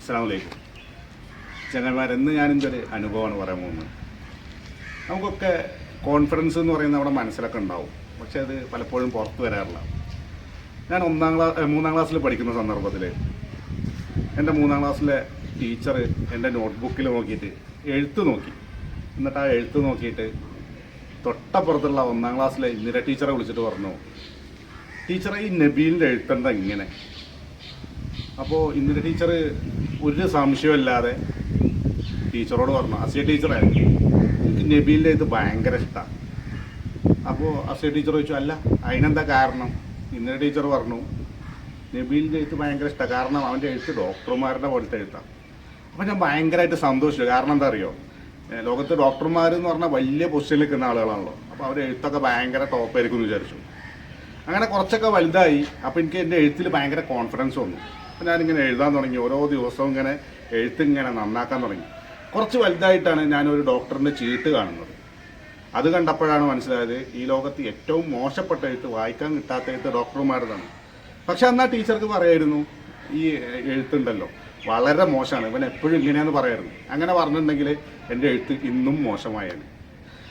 അസ്സാം വലൈക്കും ചങ്ങന്മാരെന്ന് ഞാനിന്റെ ഒരു അനുഭവമാണ് പറയാൻ പോകുന്നത്. നമുക്കൊക്കെ കോൺഫിഡൻസ് എന്ന് പറയുന്നത് നമ്മുടെ മനസ്സിലൊക്കെ ഉണ്ടാവും. പക്ഷെ അത് പലപ്പോഴും പുറത്ത് വരാറില്ല. ഞാൻ ഒന്നാം ക്ലാസ് മൂന്നാം ക്ലാസ്സിൽ പഠിക്കുന്ന സന്ദർഭത്തിൽ എന്റെ മൂന്നാം ക്ലാസ്സിലെ ടീച്ചർ എന്റെ നോട്ട്ബുക്കിൽ നോക്കിയിട്ട് എഴുത്ത് നോക്കി. എന്നിട്ട് ആ എഴുത്ത് നോക്കിയിട്ട് തൊട്ടപ്പുറത്തുള്ള ഒന്നാം ക്ലാസ്സിലെ ഇന്ദിര ടീച്ചറെ വിളിച്ചിട്ട് പറഞ്ഞു ടീച്ചറെ ഈ നബീലിന്റെ എഴുത്തണ്ട ഇങ്ങനെ? അപ്പോൾ ഇന്ദിര ടീച്ചർ ഒരു സംശയമില്ലാതെ ടീച്ചറോട് പറഞ്ഞു അസിയ ടീച്ചറെ എനിക്ക് നബീലിന്റെ ഇത് ഭയങ്കര ഇഷ്ടമാണ് അപ്പോൾ അസിയ ടീച്ചർ ചോദിച്ചു അല്ല അതിനെന്താ കാരണം? ഇന്നലെ ടീച്ചർ പറഞ്ഞു നബീലിന്റെ ഇത് ഭയങ്കര ഇഷ്ടമാണ് കാരണം അവന്റെ എഴുത്ത് ഡോക്ടർമാരുടെ പോലത്തെ എഴുത്താണ് അപ്പോൾ ഞാൻ ഭയങ്കരമായിട്ട് സന്തോഷിച്ചു. കാരണം എന്താ അറിയോ? ലോകത്ത് ഡോക്ടർമാർ എന്ന് പറഞ്ഞാൽ വലിയ പൊസിഷനിൽ നിൽക്കുന്ന ആളുകളാണല്ലോ. അപ്പോൾ അവരുടെ എഴുത്തൊക്കെ ഭയങ്കര ടോപ്പായിരിക്കും എന്ന് വിചാരിച്ചു. അങ്ങനെ കുറച്ചൊക്കെ വലുതായി. അപ്പോൾ എനിക്ക് എന്റെ എഴുത്തിൽ ഭയങ്കര കോൺഫിഡൻസ് വന്നു. അപ്പോൾ ഞാനിങ്ങനെ എഴുതാൻ തുടങ്ങി. ഓരോ ദിവസവും ഇങ്ങനെ എഴുത്ത് ഇങ്ങനെ നന്നാക്കാൻ തുടങ്ങി. കുറച്ച് വലുതായിട്ടാണ് ഞാനൊരു ഡോക്ടറിന്റെ ചീട്ട് കാണുന്നത്. അത് കണ്ടപ്പോഴാണ് മനസ്സിലായത് ഈ ലോകത്ത് ഏറ്റവും മോശപ്പെട്ട എഴുത്ത് വായിക്കാൻ കിട്ടാത്ത എഴുത്ത് ഡോക്ടർമാരുതാണ് പക്ഷെ അന്നാ ടീച്ചർക്ക് പറയായിരുന്നു ഈ എഴുത്തുണ്ടല്ലോ വളരെ മോശമാണ് ഇവൻ എപ്പോഴും ഇങ്ങനെയാന്ന് പറയായിരുന്നു. അങ്ങനെ പറഞ്ഞിട്ടുണ്ടെങ്കിൽ എന്റെ എഴുത്ത് ഇന്നും മോശമായാണ്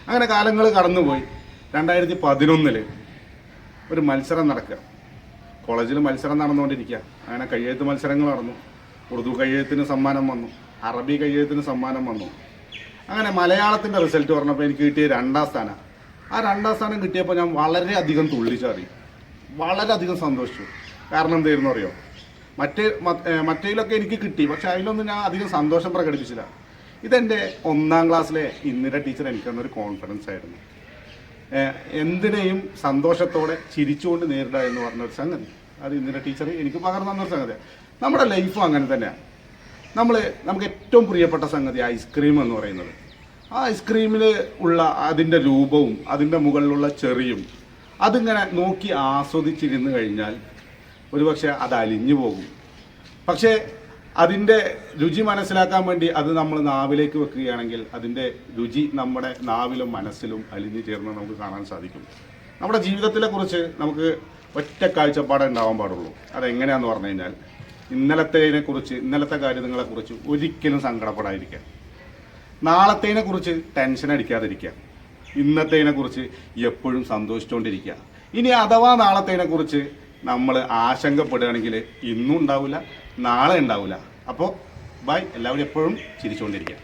അങ്ങനെ കാലങ്ങൾ കടന്നുപോയി. രണ്ടായിരത്തി പതിനൊന്നിൽ ഒരു മത്സരം നടക്കുക. കോളേജിൽ മത്സരം നടന്നുകൊണ്ടിരിക്കുക. അങ്ങനെ കയ്യെഴുത്ത് മത്സരങ്ങൾ നടന്നു. ഉറുദു കയ്യെഴുത്തിന് സമ്മാനം വന്നു. അറബി കയ്യെഴുത്തിന് സമ്മാനം വന്നു. അങ്ങനെ മലയാളത്തിന്റെ റിസൾട്ട് പറഞ്ഞപ്പോൾ എനിക്ക് കിട്ടിയ രണ്ടാം സ്ഥാനം. ആ രണ്ടാം സ്ഥാനം കിട്ടിയപ്പോൾ ഞാൻ വളരെയധികം തുള്ളിച്ചാറി വളരെയധികം സന്തോഷിച്ചു. കാരണം എന്തായിരുന്നു അറിയോ? മറ്റേ മറ്റേലൊക്കെ എനിക്ക് കിട്ടി. പക്ഷെ അതിലൊന്നും ഞാൻ അധികം സന്തോഷം പ്രകടിപ്പിച്ചില്ല. ഇതെന്റെ ഒന്നാം ക്ലാസ്സിലെ ഇന്ദിര ടീച്ചർ എനിക്ക് തന്നൊരു കോൺഫിഡൻസ് ആയിരുന്നു. എന്തിനേയും സന്തോഷത്തോടെ ചിരിച്ചുകൊണ്ട് നേരിടുക എന്ന് പറഞ്ഞൊരു സംഗതി. അത് ഇന്നലെ ടീച്ചർ എനിക്ക് പകർന്നു തന്നൊരു സംഗതിയാണ് നമ്മുടെ ലൈഫും അങ്ങനെ തന്നെയാണ് നമ്മൾ നമുക്ക് ഏറ്റവും പ്രിയപ്പെട്ട സംഗതി ഐസ്ക്രീം എന്ന് പറയുന്നത്. ആ ഐസ്ക്രീമിൽ ഉള്ള അതിന്റെ രൂപവും അതിന്റെ മുകളിലുള്ള ചെറിയും അതിങ്ങനെ നോക്കി ആസ്വദിച്ചിരുന്ന് കഴിഞ്ഞാൽ ഒരുപക്ഷെ അത് അലിഞ്ഞു പോകും. പക്ഷേ അതിന്റെ രുചി മനസ്സിലാക്കാൻ വേണ്ടി അത് നമ്മൾ നാവിലേക്ക് വെക്കുകയാണെങ്കിൽ അതിന്റെ രുചി നമ്മുടെ നാവിലും മനസ്സിലും അലിഞ്ഞു ചേർന്ന് നമുക്ക് കാണാൻ സാധിക്കും. നമ്മുടെ ജീവിതത്തിലെ കുറിച്ച് നമുക്ക് ഒറ്റ കാഴ്ചപ്പാടേ ഉണ്ടാവാൻ പാടുള്ളൂ. അതെങ്ങനെയാന്ന് പറഞ്ഞു കഴിഞ്ഞാൽ ഇന്നലത്തേനെ കുറിച്ച് ഇന്നലത്തെ കാര്യങ്ങളെ കുറിച്ച് ഒരിക്കലും സങ്കടപ്പെടാതിരിക്കുക. നാളത്തേനെ കുറിച്ച് ടെൻഷൻ അടിക്കാതിരിക്കാം ഇന്നത്തേനെ കുറിച്ച് എപ്പോഴും സന്തോഷിച്ചുകൊണ്ടിരിക്കുക ഇനി അഥവാ നാളത്തേനെ കുറിച്ച് നമ്മൾ ആശങ്കപ്പെടുകയാണെങ്കിൽ ഇന്നും ഉണ്ടാവില്ല നാളെ ഉണ്ടാവില്ല അപ്പോൾ ബൈ എല്ലാവരും എപ്പോഴും ചിരിച്ചുകൊണ്ടിരിക്കുക.